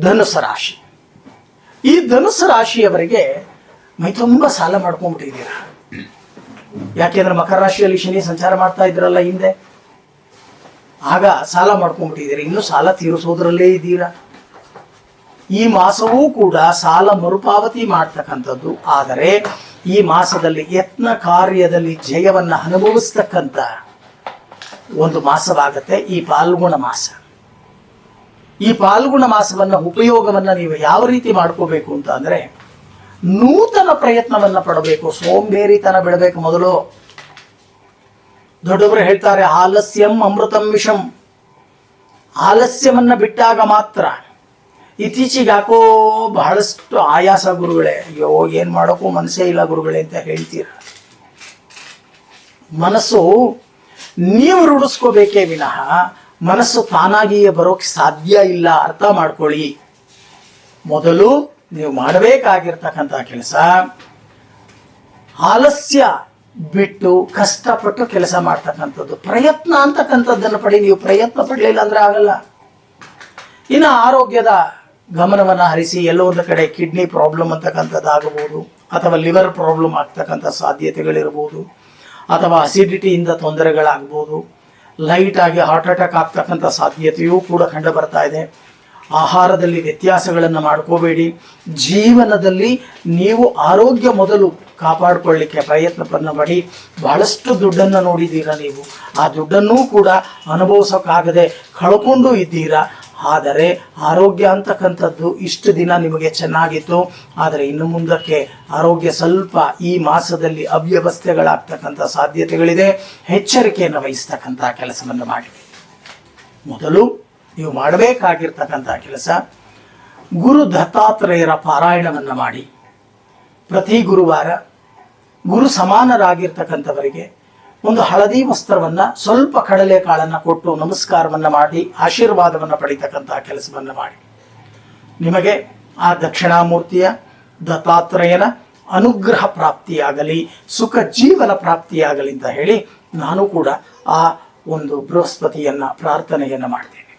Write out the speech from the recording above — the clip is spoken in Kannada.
ಧನುಸು ರಾಶಿ. ಈ ಧನುಸು ರಾಶಿಯವರಿಗೆ ಮೈ ತುಂಬ ಸಾಲ ಮಾಡ್ಕೊಂಡ್ಬಿಟ್ಟಿದ್ದೀರಾ? ಯಾಕೆಂದ್ರೆ ಮಕರ ರಾಶಿಯಲ್ಲಿ ಶನಿ ಸಂಚಾರ ಮಾಡ್ತಾ ಇದ್ರಲ್ಲ ಹಿಂದೆ. ಆಗ ಸಾಲ ಮಾಡ್ಕೊಂಡ್ಬಿಟ್ಟಿದ್ದೀರಾ. ಇನ್ನು ಸಾಲ ತೀರಿಸೋದ್ರಲ್ಲೇ ಇದ್ದೀರಾ? ಈ ಮಾಸವೂ ಕೂಡ ಸಾಲ ಮರುಪಾವತಿ ಮಾಡ್ತಕ್ಕಂಥದ್ದು. ಆದರೆ ಈ ಮಾಸದಲ್ಲಿ ಯತ್ನ ಕಾರ್ಯದಲ್ಲಿ ಜಯವನ್ನ ಅನುಭವಿಸ್ತಕ್ಕಂಥ ಒಂದು ಮಾಸವಾಗತ್ತೆ ಈ ಪಾಲ್ಗುಣ ಮಾಸ. ಈ ಪಾಲ್ಗುಣ ಮಾಸವನ್ನ ಉಪಯೋಗವನ್ನ ನೀವು ಯಾವ ರೀತಿ ಮಾಡ್ಕೋಬೇಕು ಅಂತ ಅಂದ್ರೆ ನೂತನ ಪ್ರಯತ್ನವನ್ನ ಪಡಬೇಕು, ಸೋಂಬೇರಿತನ ಬಿಡಬೇಕು ಮೊದಲು. ದೊಡ್ಡವರು ಹೇಳ್ತಾರೆ, ಆಲಸ್ಯಂ ಅಮೃತಂ ವಿಷಂ. ಆಲಸ್ಯವನ್ನ ಬಿಟ್ಟಾಗ ಮಾತ್ರ ಇತ್ತೀಚೆಗೆ ಯಾಕೋ ಬಹಳಷ್ಟು ಆಯಾಸ ಗುರುಗಳೇ, ಅಯ್ಯೋ, ಏನ್ ಮಾಡೋಕ್ಕೂ ಮನಸ್ಸೇ ಇಲ್ಲ ಗುರುಗಳೇ ಅಂತ ಹೇಳ್ತೀರ. ಮನಸ್ಸು ನೀವು ರೂಢಿಸ್ಕೋಬೇಕೇ ವಿನಃ ಮನಸ್ಸು ತಾನಾಗಿಯೇ ಬರೋಕೆ ಸಾಧ್ಯ ಇಲ್ಲ ಅರ್ಥ ಮಾಡ್ಕೊಳ್ಳಿ. ಮೊದಲು ನೀವು ಮಾಡಬೇಕಾಗಿರ್ತಕ್ಕಂಥ ಕೆಲಸ. ಆಲಸ್ಯ ಬಿಟ್ಟು ಕಷ್ಟಪಟ್ಟು ಕೆಲಸ ಮಾಡ್ತಕ್ಕಂಥದ್ದು. ಪ್ರಯತ್ನ ಅಂತಕ್ಕಂಥದ್ದನ್ನು ಪಡಿ. ನೀವು ಪ್ರಯತ್ನ ಪಡಲಿಲ್ಲ ಅಂದ್ರೆ ಆಗಲ್ಲ. ಇನ್ನು ಆರೋಗ್ಯದ ಗಮನವನ್ನು ಹರಿಸಿ ಎಲ್ಲೋ ಒಂದು ಕಡೆ ಕಿಡ್ನಿ ಪ್ರಾಬ್ಲಮ್ ಅಂತಕ್ಕಂಥದ್ದು ಆಗಬಹುದು ಅಥವಾ ಲಿವರ್ ಪ್ರಾಬ್ಲಮ್ ಆಗ್ತಕ್ಕಂಥ ಸಾಧ್ಯತೆಗಳಿರ್ಬೋದು, ಅಥವಾ ಅಸಿಡಿಟಿಯಿಂದ ತೊಂದರೆಗಳಾಗ್ಬೋದು. ಲೈಟ್ ಆಗಿ ಹಾರ್ಟ್ ಅಟ್ಯಾಕ್ ಆಗ್ತಕ್ಕಂಥ ಸಾಧ್ಯತೆಯೂ ಕೂಡ ಕಂಡು ಬರ್ತಾ ಇದೆ. ಆಹಾರದಲ್ಲಿ ವ್ಯತ್ಯಾಸಗಳನ್ನು ಮಾಡ್ಕೋಬೇಡಿ. ಜೀವನದಲ್ಲಿ ನೀವು ಆರೋಗ್ಯ ಮೊದಲು ಕಾಪಾಡಿಕೊಳ್ಳಿಕ್ಕೆ ಪ್ರಯತ್ನವನ್ನು ಮಾಡಿ. ಬಹಳಷ್ಟು ದುಡ್ಡನ್ನು ನೋಡಿದ್ದೀರಾ ನೀವು? ಆ ದುಡ್ಡನ್ನೂ ಕೂಡ ಅನುಭವಿಸೋಕ್ಕಾಗದೆ ಕಳ್ಕೊಂಡು ಇದ್ದೀರಾ? ಆದರೆ ಆರೋಗ್ಯ ಅಂತಕ್ಕಂಥದ್ದು ಇಷ್ಟು ದಿನ ನಿಮಗೆ ಚೆನ್ನಾಗಿತ್ತು, ಆದರೆ ಇನ್ನು ಮುಂದಕ್ಕೆ ಆರೋಗ್ಯ ಸ್ವಲ್ಪ ಈ ಮಾಸದಲ್ಲಿ ಅವ್ಯವಸ್ಥೆಗಳಾಗ್ತಕ್ಕಂಥ ಸಾಧ್ಯತೆಗಳಿದೆ. ಎಚ್ಚರಿಕೆಯನ್ನು ವಹಿಸ್ತಕ್ಕಂಥ ಕೆಲಸವನ್ನು ಮಾಡಿ. ಮೊದಲು ನೀವು ಮಾಡಬೇಕಾಗಿರ್ತಕ್ಕಂಥ ಕೆಲಸ, ಗುರು ದತ್ತಾತ್ರೇಯರ ಪಾರಾಯಣವನ್ನು ಮಾಡಿ. ಪ್ರತಿ ಗುರುವಾರ ಗುರು ಸಮಾನರಾಗಿರ್ತಕ್ಕಂಥವರಿಗೆ ಒಂದು ಹಳದಿ ವಸ್ತ್ರವನ್ನ, ಸ್ವಲ್ಪ ಕಡಲೆ ಕಾಳನ್ನ ಕೊಟ್ಟು ನಮಸ್ಕಾರವನ್ನ ಮಾಡಿ, ಆಶೀರ್ವಾದವನ್ನ ಪಡಿತಕ್ಕಂತಹ ಕೆಲಸವನ್ನ ಮಾಡಿ. ನಿಮಗೆ ಆ ದಕ್ಷಿಣಾಮೂರ್ತಿಯ ದತ್ತಾತ್ರೇಯನ ಅನುಗ್ರಹ ಪ್ರಾಪ್ತಿಯಾಗಲಿ, ಸುಖ ಜೀವನ ಪ್ರಾಪ್ತಿಯಾಗಲಿ ಅಂತ ಹೇಳಿ ನಾನು ಕೂಡ ಆ ಒಂದು ಬೃಹಸ್ಪತಿಯನ್ನ ಪ್ರಾರ್ಥನೆಯನ್ನ ಮಾಡ್ತೇನೆ.